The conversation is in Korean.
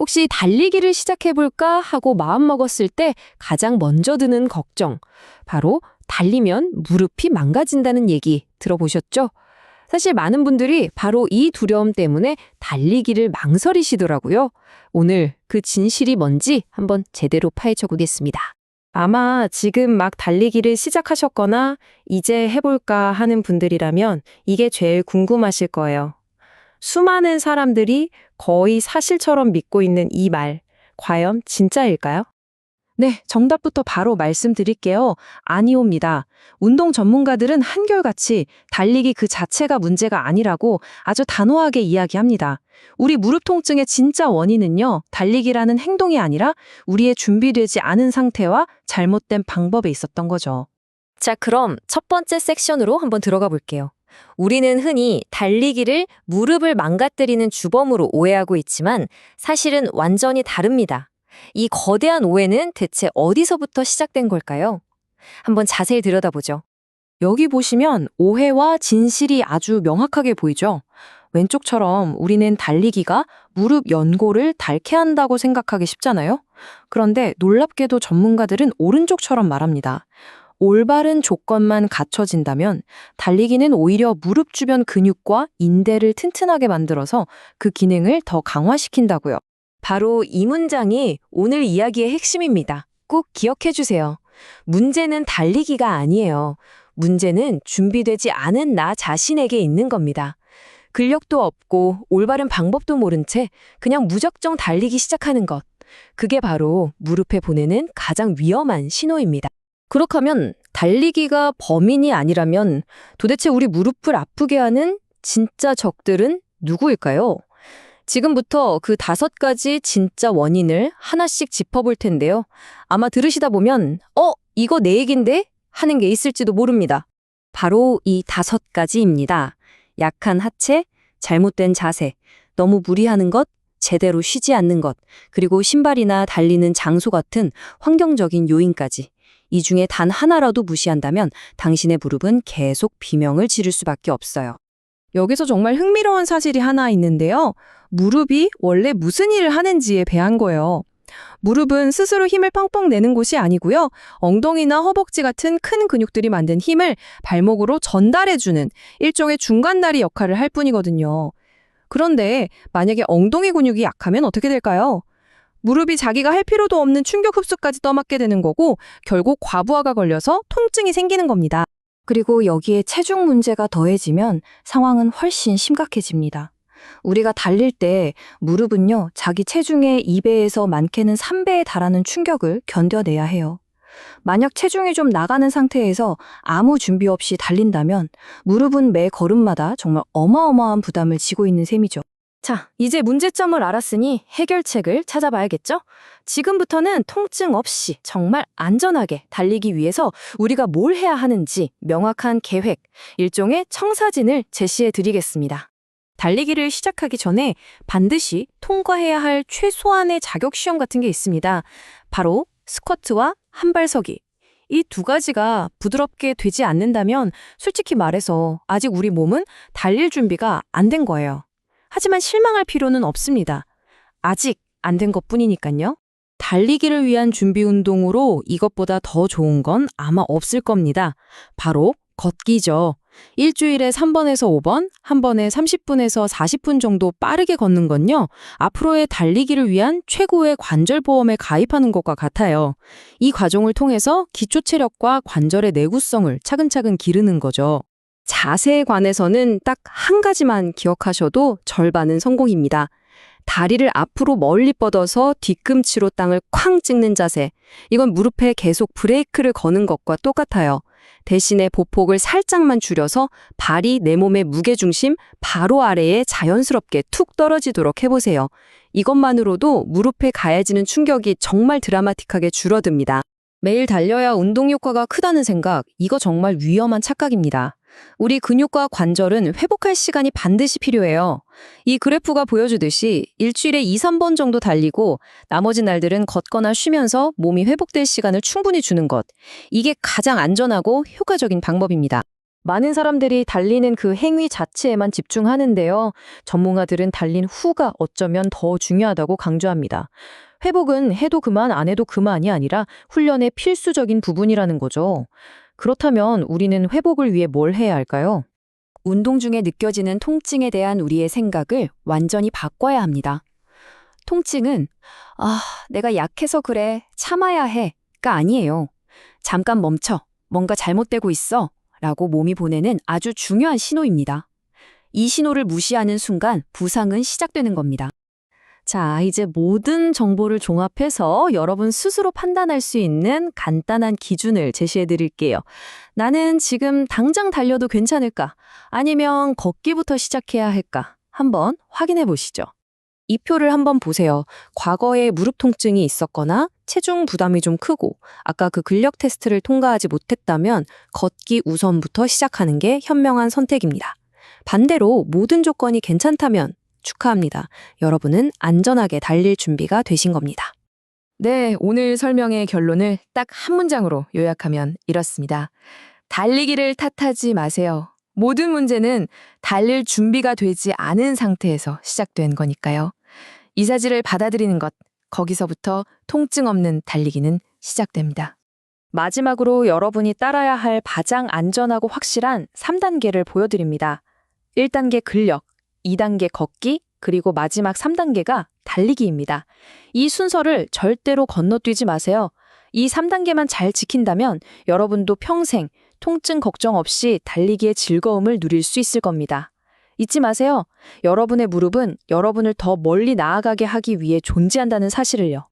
혹시 달리기를 시작해볼까 하고 마음먹었을 때 가장 먼저 드는 걱정. 바로 달리면 무릎이 망가진다는 얘기 들어보셨죠? 사실 많은 분들이 바로 이 두려움 때문에 달리기를 망설이시더라고요. 오늘 그 진실이 뭔지 한번 제대로 파헤쳐 보겠습니다. 아마 지금 막 달리기를 시작하셨거나 이제 해볼까 하는 분들이라면 이게 제일 궁금하실 거예요. 수많은 사람들이 거의 사실처럼 믿고 있는 이 말, 과연 진짜일까요? 네, 정답부터 바로 말씀드릴게요. 아니옵니다. 운동 전문가들은 한결같이 달리기 그 자체가 문제가 아니라고 아주 단호하게 이야기합니다. 우리 무릎 통증의 진짜 원인은요, 달리기라는 행동이 아니라 우리의 준비되지 않은 상태와 잘못된 방법에 있었던 거죠. 자, 그럼 첫 번째 섹션으로 한번 들어가 볼게요. 우리는 흔히 달리기를 무릎을 망가뜨리는 주범으로 오해하고 있지만 사실은 완전히 다릅니다. 이 거대한 오해는 대체 어디서부터 시작된 걸까요? 한번 자세히 들여다보죠. 여기 보시면 오해와 진실이 아주 명확하게 보이죠? 왼쪽처럼 우리는 달리기가 무릎 연골을 닳게 한다고 생각하기 쉽잖아요? 그런데 놀랍게도 전문가들은 오른쪽처럼 말합니다. 올바른 조건만 갖춰진다면 달리기는 오히려 무릎 주변 근육과 인대를 튼튼하게 만들어서 그 기능을 더 강화시킨다고요. 바로 이 문장이 오늘 이야기의 핵심입니다. 꼭 기억해 주세요. 문제는 달리기가 아니에요. 문제는 준비되지 않은 나 자신에게 있는 겁니다. 근력도 없고 올바른 방법도 모른 채 그냥 무작정 달리기 시작하는 것. 그게 바로 무릎에 보내는 가장 위험한 신호입니다. 그렇다면 달리기가 범인이 아니라면 도대체 우리 무릎을 아프게 하는 진짜 적들은 누구일까요? 지금부터 그 다섯 가지 진짜 원인을 하나씩 짚어볼 텐데요. 아마 들으시다 보면, 어, 이거 내 얘긴데? 하는 게 있을지도 모릅니다. 바로 이 다섯 가지입니다. 약한 하체, 잘못된 자세, 너무 무리하는 것, 제대로 쉬지 않는 것, 그리고 신발이나 달리는 장소 같은 환경적인 요인까지. 이 중에 단 하나라도 무시한다면 당신의 무릎은 계속 비명을 지를 수밖에 없어요. 여기서 정말 흥미로운 사실이 하나 있는데요. 무릎이 원래 무슨 일을 하는지에 대한 거예요. 무릎은 스스로 힘을 펑펑 내는 곳이 아니고요. 엉덩이나 허벅지 같은 큰 근육들이 만든 힘을 발목으로 전달해주는 일종의 중간다리 역할을 할 뿐이거든요. 그런데 만약에 엉덩이 근육이 약하면 어떻게 될까요? 무릎이 자기가 할 필요도 없는 충격 흡수까지 떠맡게 되는 거고 결국 과부하가 걸려서 통증이 생기는 겁니다. 그리고 여기에 체중 문제가 더해지면 상황은 훨씬 심각해집니다. 우리가 달릴 때 무릎은요, 자기 체중의 2배에서 많게는 3배에 달하는 충격을 견뎌내야 해요. 만약 체중이 좀 나가는 상태에서 아무 준비 없이 달린다면 무릎은 매 걸음마다 정말 어마어마한 부담을 지고 있는 셈이죠. 자, 이제 문제점을 알았으니 해결책을 찾아봐야겠죠? 지금부터는 통증 없이 정말 안전하게 달리기 위해서 우리가 뭘 해야 하는지 명확한 계획, 일종의 청사진을 제시해 드리겠습니다. 달리기를 시작하기 전에 반드시 통과해야 할 최소한의 자격 시험 같은 게 있습니다. 바로 스쿼트와 한발서기. 이 두 가지가 부드럽게 되지 않는다면 솔직히 말해서 아직 우리 몸은 달릴 준비가 안 된 거예요. 하지만 실망할 필요는 없습니다. 아직 안 된 것 뿐이니까요. 달리기를 위한 준비 운동으로 이것보다 더 좋은 건 아마 없을 겁니다. 바로 걷기죠. 일주일에 3번에서 5번, 한 번에 30분에서 40분 정도 빠르게 걷는 건요, 앞으로의 달리기를 위한 최고의 관절 보험에 가입하는 것과 같아요. 이 과정을 통해서 기초 체력과 관절의 내구성을 차근차근 기르는 거죠. 자세에 관해서는 딱 한 가지만 기억하셔도 절반은 성공입니다. 다리를 앞으로 멀리 뻗어서 뒤꿈치로 땅을 쾅 찍는 자세. 이건 무릎에 계속 브레이크를 거는 것과 똑같아요. 대신에 보폭을 살짝만 줄여서 발이 내 몸의 무게중심 바로 아래에 자연스럽게 툭 떨어지도록 해보세요. 이것만으로도 무릎에 가해지는 충격이 정말 드라마틱하게 줄어듭니다. 매일 달려야 운동 효과가 크다는 생각, 이거 정말 위험한 착각입니다. 우리 근육과 관절은 회복할 시간이 반드시 필요해요. 이 그래프가 보여주듯이 일주일에 2, 3번 정도 달리고 나머지 날들은 걷거나 쉬면서 몸이 회복될 시간을 충분히 주는 것. 이게 가장 안전하고 효과적인 방법입니다. 많은 사람들이 달리는 그 행위 자체에만 집중하는데요. 전문가들은 달린 후가 어쩌면 더 중요하다고 강조합니다. 회복은 해도 그만 안 해도 그만이 아니라 훈련의 필수적인 부분이라는 거죠. 그렇다면 우리는 회복을 위해 뭘 해야 할까요? 운동 중에 느껴지는 통증에 대한 우리의 생각을 완전히 바꿔야 합니다. 통증은, 아, 내가 약해서 그래, 참아야 해, 가 아니에요. 잠깐 멈춰, 뭔가 잘못되고 있어, 라고 몸이 보내는 아주 중요한 신호입니다. 이 신호를 무시하는 순간 부상은 시작되는 겁니다. 자, 이제 모든 정보를 종합해서 여러분 스스로 판단할 수 있는 간단한 기준을 제시해 드릴게요. 나는 지금 당장 달려도 괜찮을까? 아니면 걷기부터 시작해야 할까? 한번 확인해 보시죠. 이 표를 한번 보세요. 과거에 무릎 통증이 있었거나 체중 부담이 좀 크고 아까 그 근력 테스트를 통과하지 못했다면 걷기 우선부터 시작하는 게 현명한 선택입니다. 반대로 모든 조건이 괜찮다면 축하합니다. 여러분은 안전하게 달릴 준비가 되신 겁니다. 네, 오늘 설명의 결론을 딱 한 문장으로 요약하면 이렇습니다. 달리기를 탓하지 마세요. 모든 문제는 달릴 준비가 되지 않은 상태에서 시작된 거니까요. 이 사실을 받아들이는 것, 거기서부터 통증 없는 달리기는 시작됩니다. 마지막으로 여러분이 따라야 할 가장 안전하고 확실한 3단계를 보여드립니다. 1단계 근력, 2단계 걷기, 그리고 마지막 3단계가 달리기입니다. 이 순서를 절대로 건너뛰지 마세요. 이 3단계만 잘 지킨다면 여러분도 평생 통증 걱정 없이 달리기의 즐거움을 누릴 수 있을 겁니다. 잊지 마세요. 여러분의 무릎은 여러분을 더 멀리 나아가게 하기 위해 존재한다는 사실을요.